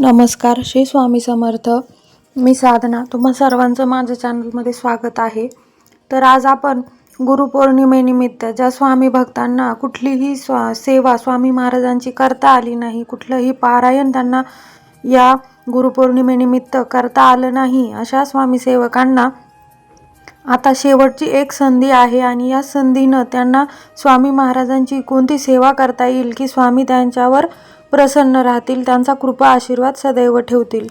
नमस्कार श्री स्वामी समर्थ. मी साधना. तुम्हा सर्वांचं माझ्या चॅनलमध्ये स्वागत आहे. तर आज आपण गुरुपौर्णिमेनिमित्त ज्या स्वामी भक्तांना कुठलीही स्वा सेवा स्वामी महाराजांची करता आली नाही कुठलंही पारायण त्यांना या गुरुपौर्णिमेनिमित्त करता आलं नाही अशा स्वामी सेवकांना आता शेवटची एक संधी आहे आणि या संधीनं त्यांना स्वामी महाराजांची कोणती सेवा करता येईल की स्वामी त्यांच्यावर प्रसन्न राहतील त्यांचा कृपा आशीर्वाद सदैव ठेवतील.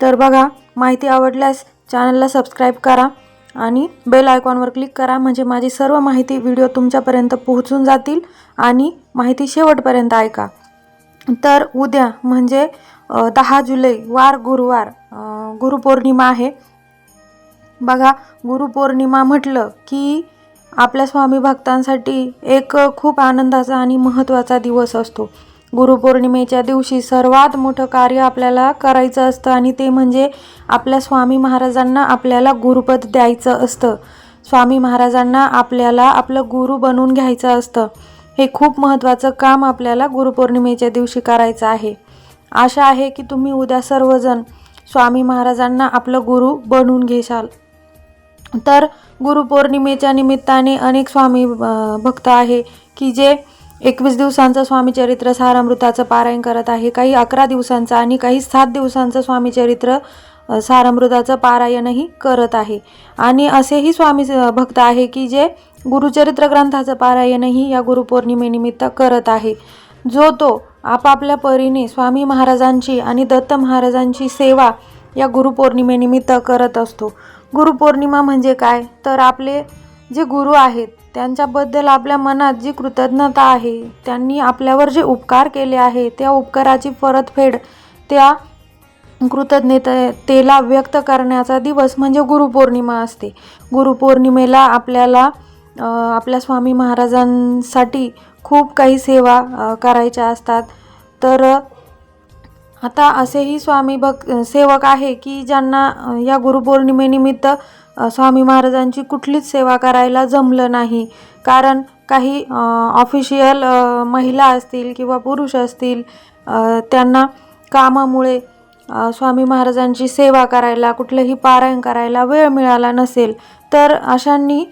तर बघा माहिती आवडल्यास चॅनलला सबस्क्राईब करा आणि बेल आयकॉनवर क्लिक करा म्हणजे माझी सर्व माहिती व्हिडिओ तुमच्यापर्यंत पोहोचून जातील आणि माहिती शेवटपर्यंत ऐका. तर उद्या म्हणजे दहा जुलै वार गुरुवार गुरुपौर्णिमा आहे. बघा गुरुपौर्णिमा म्हटलं की आपल्या स्वामी भक्तांसाठी एक खूप आनंदाचा आणि महत्त्वाचा दिवस असतो. गुरुपौर्णिमेच्या दिवशी सर्वात मोठं कार्य आपल्याला करायचं असतं आणि ते म्हणजे आपल्या स्वामी महाराजांना आपल्याला गुरुपद द्यायचं असतं. स्वामी महाराजांना आपल्याला आपलं गुरु बनवून घ्यायचं असतं. हे खूप महत्त्वाचं काम आपल्याला गुरुपौर्णिमेच्या दिवशी करायचं आहे. आशा आहे की तुम्ही उद्या सर्वजण स्वामी महाराजांना आपलं गुरु बनवून घेशाल. तर गुरुपौर्णिमेच्या निमित्ताने अनेक स्वामी भक्त आहे की जे एकवीस दिवसांचं स्वामीचरित्र सारामृताचं पारायण करत आहे. काही अकरा दिवसांचं आणि काही सात दिवसांचं स्वामीचरित्र सारामृताचं पारायणही करत आहे. आणि असेही स्वामी भक्त आहे की जे गुरुचरित्र ग्रंथाचं पारायणही या गुरुपौर्णिमेनिमित्त करत आहे. जो तो आपापल्या परीने स्वामी महाराजांची आणि दत्त महाराजांची सेवा या गुरुपौर्णिमेनिमित्त करत असतो. गुरुपौर्णिमा म्हणजे काय? तर आपले जे गुरु आहेत त्यांच्याबद्दल आपल्या मनात जी कृतज्ञता आहे त्यांनी आपल्यावर जे उपकार केले आहे त्या उपकाराची परतफेड त्या कृतज्ञतेला व्यक्त करण्याचा दिवस म्हणजे गुरुपौर्णिमा असते. गुरुपौर्णिमेला आपल्याला आपल्या स्वामी महाराजांसाठी खूप काही सेवा करायच्या असतात. तर आता असेही स्वामी भक सेवक आहे की ज्यांना या गुरुपौर्णिमेनिमित्त स्वामी महाराजांची कुठलीच सेवा करायला जमलं नाही. कारण काही ऑफिशियल महिला असतील किंवा पुरुष असतील त्यांना कामामुळे स्वामी महाराजांची सेवा करायला कुठलंही पारायण करायला वेळ मिळाला नसेल. तर अशांनी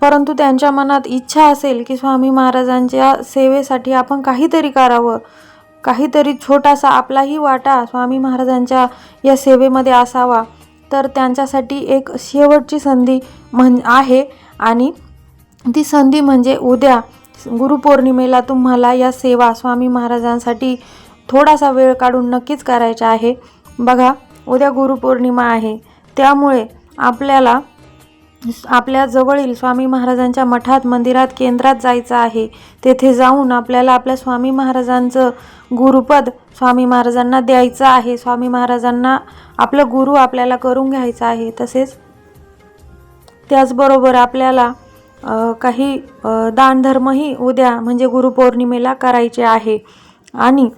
परंतु त्यांच्या मनात इच्छा असेल की स्वामी महाराजांच्या सेवेसाठी आपण काहीतरी करावं. काहीतरी छोटासा आपलाही वाटा स्वामी महाराजांच्या या सेवेमध्ये असावा. तर त्यांच्यासाठी एक शेवटची संधी म्हण आहे. आणि ती संधी म्हणजे उद्या गुरुपौर्णिमेला तुम्हाला या सेवा स्वामी महाराजांसाठी थोडासा वेळ काढून नक्कीच करायचा आहे. बघा उद्या गुरुपौर्णिमा आहे. त्यामुळे आपल्याला आपल्या जवळील स्वामी महाराजांच्या मठात मंदिरात केंद्रात जायचं आहे. तेथे जाऊन आपल्याला आपल्या स्वामी महाराजांचं गुरुपद स्वामी महाराजांना द्यायचं आहे. स्वामी महाराजांना आपलं गुरु आपल्याला करून घ्यायचं आहे तसेच त्याचबरोबर आपल्याला काही दानधर्मही उद्या म्हणजे गुरुपौर्णिमेला करायचे आहे. आणि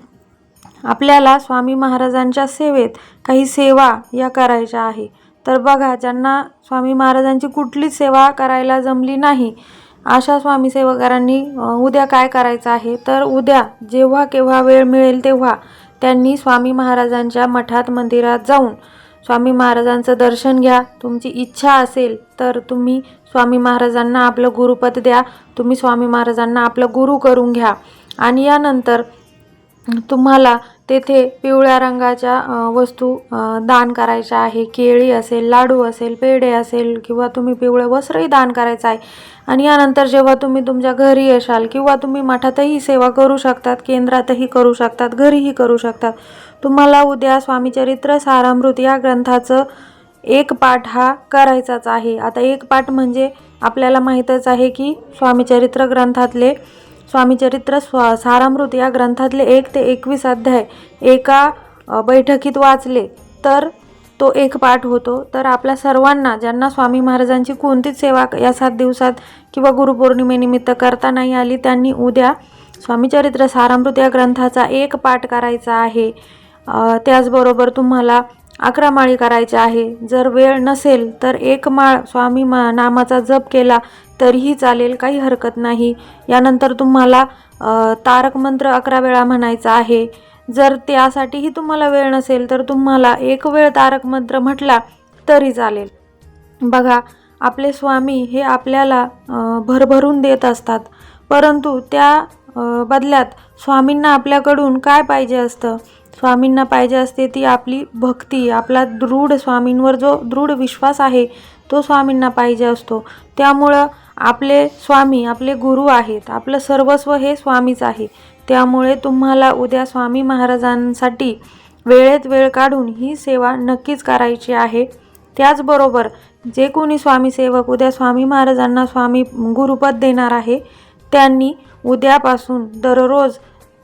आपल्याला स्वामी महाराजांच्या सेवेत काही सेवा या करायच्या आहे. तर बघा ज्यांना स्वामी महाराजांची कुठलीच सेवा करायला जमली नाही अशा स्वामी सेवकरांनी उद्या काय करायचं आहे? तर उद्या जेव्हा केव्हा वेळ मिळेल तेव्हा त्यांनी स्वामी महाराजांच्या मठात मंदिरात जाऊन स्वामी महाराजांचं दर्शन घ्या. तुमची इच्छा असेल तर तुम्ही स्वामी महाराजांना आपलं गुरुपद द्या. तुम्ही स्वामी महाराजांना आपलं गुरु करून घ्या. आणि यानंतर तुम्हाला तेथे पिवळ्या रंगाच्या अ, वस्तू अ, दान करायच्या आहे. केळी असेल लाडू असेल पेढे असेल किंवा तुम्ही पिवळे वस्त्रही दान करायचं आहे. आणि यानंतर जेव्हा तुम्ही तुमच्या घरी येशाल किंवा तुम्ही मठातही सेवा करू शकतात केंद्रातही करू शकतात घरीही करू शकतात तुम्हाला उद्या स्वामीचरित्र सारामृत या ग्रंथाचं एक पाठ हा करायचाच आहे. आता एक पाठ म्हणजे आपल्याला माहीतच आहे की स्वामीचरित्र ग्रंथातले स्वामीचरित्र स्व सारामृत या ग्रंथातले एक ते एकवीस अध्याय एका बैठकीत वाचले. तर तो एक पाठ होतो. तर आपल्या सर्वांना ज्यांना स्वामी महाराजांची कोणतीच सेवा या सात दिवसात किंवा गुरुपौर्णिमेनिमित्त करता नाही आली त्यांनी उद्या स्वामीचरित्र सारामृत या ग्रंथाचा एक पाठ करायचा आहे. त्याचबरोबर तुम्हाला अकरा माळी करायच्या आहे. जर वेळ नसेल तर एक माळ स्वामी मा नामाचा जप केला तरीही चालेल काही हरकत नाही. यानंतर तुम्हाला तारक मंत्र अकरा वेळा म्हणायचा आहे. जर त्यासाठीही तुम्हाला वेळ नसेल तर तुम्हाला एक वेळ तारक मंत्र म्हटला तरी चालेल. बघा आपले स्वामी हे आपल्याला भरभरून देत असतात. परंतु त्या बदल्यात स्वामींना आपल्याकडून काय पाहिजे असतं? स्वामींना पाहिजे असते ती आपली भक्ती आपला दृढ स्वामींवर जो दृढ विश्वास आहे तो स्वामींना पाहिजे असतो. त्यामुळं आपले स्वामी आपले गुरु आहेत. आपलं सर्वस्व हे स्वामीच आहे. त्यामुळे तुम्हाला उद्या स्वामी महाराजांसाठी वेळेत वेळ काढून ही सेवा नक्कीच करायची आहे. त्याचबरोबर जे कोणी स्वामी सेवक उद्या स्वामी महाराजांना स्वामी गुरुपद देणार आहे त्यांनी उद्यापासून दररोज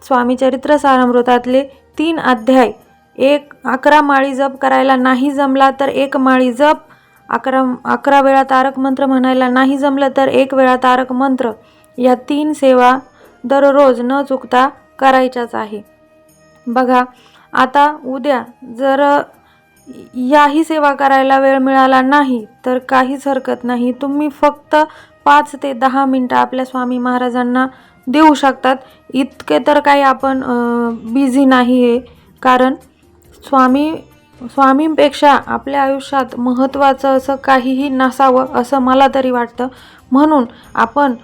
स्वामी चरित्र सारामृतातले तीन अध्याय. एक अकरा माळी जप करायला नाही जमला तर एक माळी जप. अकरा अकरा वेळा तारक मंत्र म्हणायला नाही जमलं तर एक वेळा तारक मंत्र. या तीन सेवा दररोज न चुकता करायच्याच आहे. बघा आता उद्या जर याही सेवा करायला वेळ मिळाला नाही तर काहीच हरकत नाही. तुम्ही फक्त पाच ते दहा मिनटं आपल्या स्वामी महाराजांना देऊ शकतात. इतके तर काही आपण बिझी नाही आहे कारण स्वामी स्वामींपेक्षा आपल्या आयुष्यात महत्त्वाचं असं काहीही नसावं असं मला तरी वाटतं. म्हणून आपण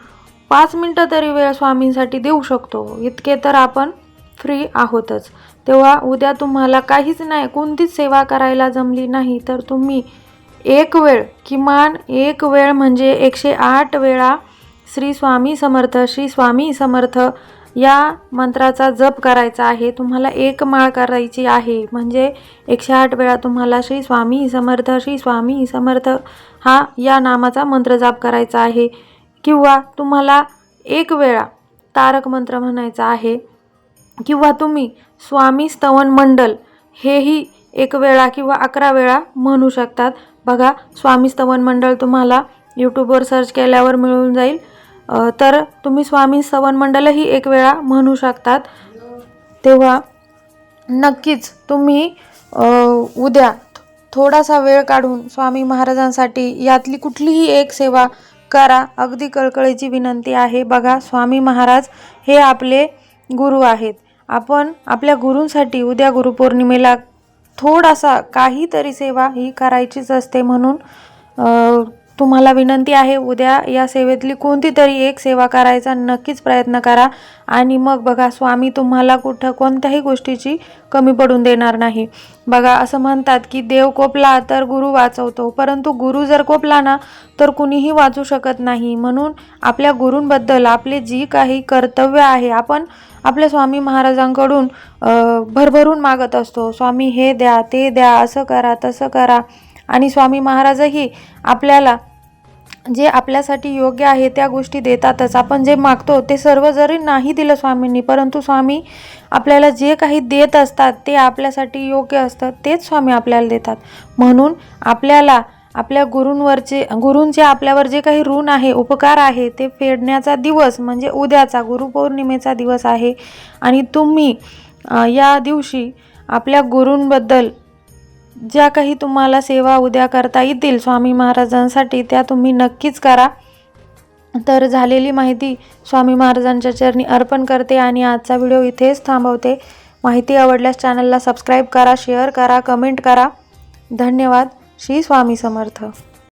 पाच मिनटं तरी वेळ स्वामींसाठी देऊ शकतो. इतके तर आपण फ्री आहोतच. तेव्हा उद्या तुम्हाला काहीच नाही कोणतीच सेवा करायला जमली नाही. तर तुम्ही एक वेळ किमान एक वेळ म्हणजे एकशे आठ वेळा श्री स्वामी समर्थ श्री स्वामी समर्थ या मंत्राचा जप करायचा आहे. तुम्हाला एक माळ करायची आहे. म्हणजे एकशे आठ वेळा तुम्हाला श्री स्वामी समर्थ श्री स्वामी समर्थ हा या नामाचा मंत्र जाप करायचा आहे. किंवा तुम्हाला एक वेळा तारक मंत्र म्हणायचा आहे. किंवा तुम्ही स्वामी स्तवन मंडल हेही एक वेळा किंवा अकरा वेळा म्हणू शकतात. बघा स्वामी स्तवन मंडळ तुम्हाला यूट्यूबवर सर्च केल्यावर मिळून जाईल. तर तुम्ही स्वामी सवन मंडलही एक वेळा म्हणू शकतात. तेव्हा नक्कीच तुम्ही उद्या थोडासा वेळ काढून स्वामी महाराजांसाठी यातली कुठलीही एक सेवा करा. अगदी कळकळीची विनंती आहे. बघा स्वामी महाराज हे आपले गुरु आहेत. आपण आपल्या गुरूंसाठी उद्या गुरुपौर्णिमेला थोडासा काहीतरी सेवा ही करायचीच असते म्हणून तुम्हाला विनंती आहे उद्या या सेवेतली कोणती तरी एक सेवा करायचा नक्कीच प्रयत्न करा. आणि मग बघा स्वामी तुम्हाला कुठं कोणत्याही गोष्टीची कमी पडून देणार नाही. बघा असं म्हणतात की देव कोपला तर गुरु वाचवतो परंतु गुरु जर कोपला ना तर कुणीही वाचू शकत नाही. म्हणून आपल्या गुरूंबद्दल आपले जी काही कर्तव्य आहे आपण आपल्या स्वामी महाराजांकडून भरभरून मागत असतो. स्वामी हे द्या ते द्या असं करा तसं करा. आणि स्वामी महाराजही आपल्याला जे आपल्यासाठी योग्य आहे त्या गोष्टी देतातच. आपण जे मागतो ते सर्व जरी नाही दिलं स्वामींनी परंतु स्वामी आपल्याला जे काही देत असतात ते आपल्यासाठी योग्य असतं तेच स्वामी आपल्याला देतात. म्हणून आपल्याला आपल्या गुरूंवरचे गुरूंचे आपल्यावर जे काही ऋण आहे उपकार आहे ते फेडण्याचा दिवस म्हणजे उद्याचा गुरुपौर्णिमेचा दिवस आहे. आणि तुम्ही या दिवशी आपल्या गुरूंबद्दल ज्या काही तुम्हाला सेवा उद्या करता येतील स्वामी महाराजांसाठी त्या तुम्ही नक्कीच करा. तर झालेली माहिती स्वामी महाराजांच्या चरणी अर्पण करते आणि आजचा व्हिडिओ इथेच थांबवते. माहिती आवडल्यास चॅनलला सबस्क्राईब करा शेअर करा कमेंट करा. धन्यवाद. श्री स्वामी समर्थ.